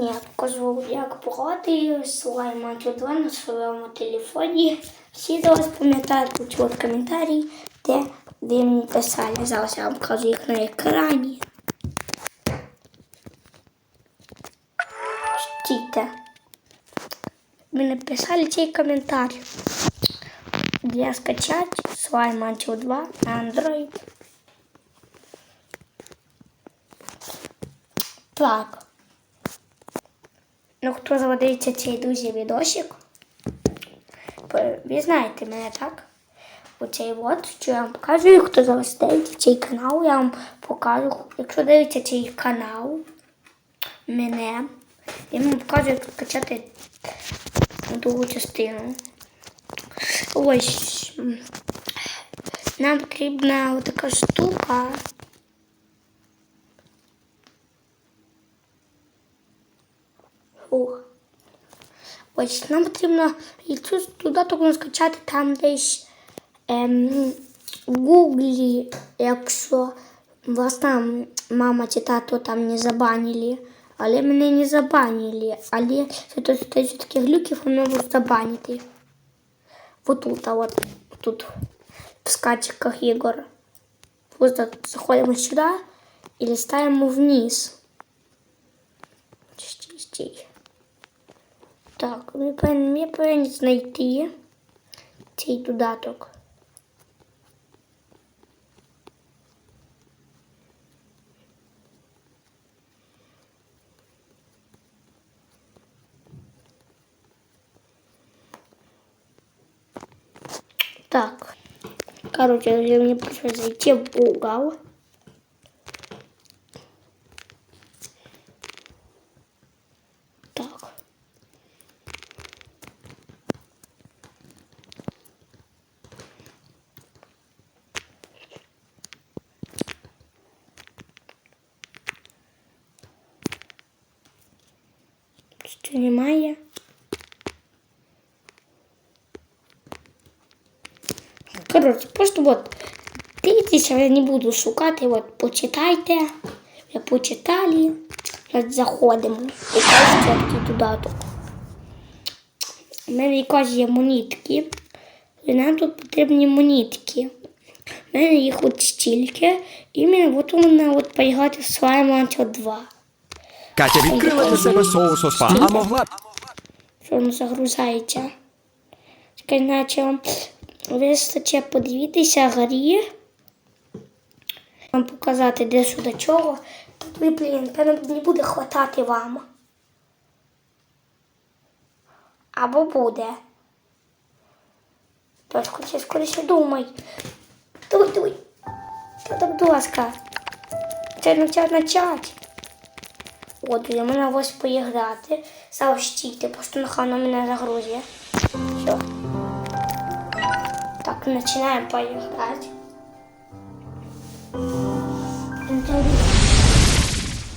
Я покажу, як пограти слайма 2 на своєму телефоні. Всі зараз пам'ятають тут от коментарі, де ви мені писали. Зараз я вам покажу їх на екрані. Чтите. Ви написали цей коментар. Где скачать слайм Антил 2 на Android. Так. Ну, хто заводиться цей друзі відосик? Ви знаєте мене, так? Оцей от, що я вам показую, хто зараз цей канал, я вам покажу. Якщо дивиться цей канал, мене, я вам покажу, як скачати другу частину. Ось. Нам потрібна така штука. Фух. Ось нам потрібно і цю додаток скачати там десь ем, в Гуглі, якщо вас там мама чи тато там не забанили. Але мене не забанили. Але це таких глюків може забанити. Вот тут, а вот тут в скачках Егор. Просто заходим сюда и листаем вниз. Стій, стій. Так, ми повинні, повинні знайти цей додаток. Так. Короче, мне пришлось зайти в угол. Так. Що немає? Коротше, просто от дивіться, я не буду шукати, от почитайте. Ви почитали. От заходимо. І який додаток. У мене якось є монітки. І нам тут потрібні монітки. У мене їх от стільки. І мені от у мене от поіграти в Slime Hunter 2. Катя відкрила для себе соусу спа, а могла б що воно загрузається. Чекай, наче вам вистачить подивитися грі. Вам показати, де сюди чого. Тут ви, блін, певно, не буде хватати вам. Або буде. Тож скоріше, скоріше думай. Дуй, дуй. Та так, будь ласка. Це начать начать. От, я мене ось поіграти. Стійте, просто нехай мене загрузить. Все. Так, починаємо поіграти.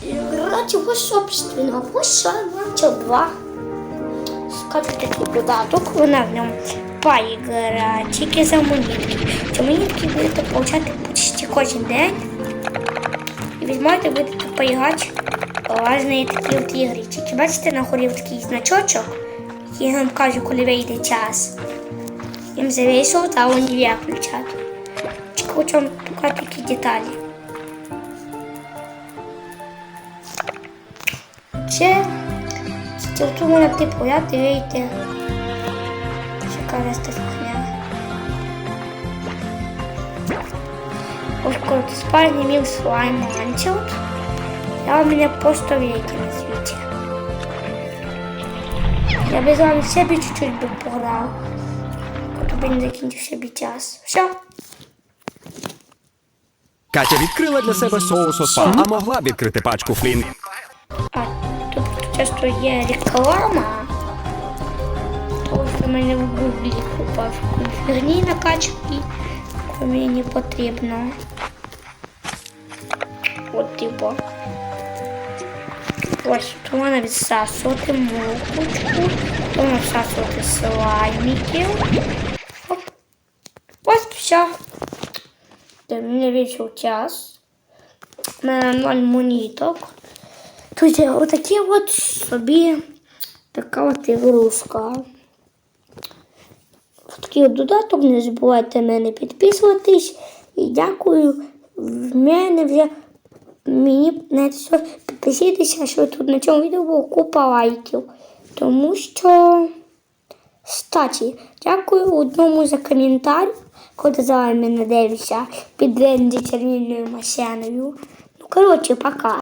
Играть его собственно, начал два. Скажу такий додаток, вона в ньому поіграє тільки за монетки. Ці монетки будете получати почти кожен день. І ви зможете будете поіграти різні такі от ігри. Тільки бачите, на горі такий значочок, який нам каже, коли вийде час. Їм завісило, та не включати. Хочу вам показати такі деталі. Це тут можна типу я. Чекай, ста кухня. Ось ти спальні міг слайм ланчут. Я у мене просто на світі. Я би з вами себе чуть-чуть пограв. Поки би не б час. Все. Катя відкрила для себе соусу спа, а могла б відкрити пачку флін. А тут часто є реклама. В мене в гуглі купа фігні накачки, мені не потрібно. От типу. Ось тут можна відсасувати мукочку, тут можна всасувати слаймиків. Оп. Ось все. Мені вийшов час. У мене ноль моніток. Друзі, отакі от собі така от ігрушка. Такий додаток, не забувайте мене підписуватись. І дякую. В мене вже мені на все підписуйтеся, що тут на цьому відео було купа лайків. Тому що. Статі, дякую одному за коментар, коли за мене дивився під червіною масяною. Ну, коротше, пока.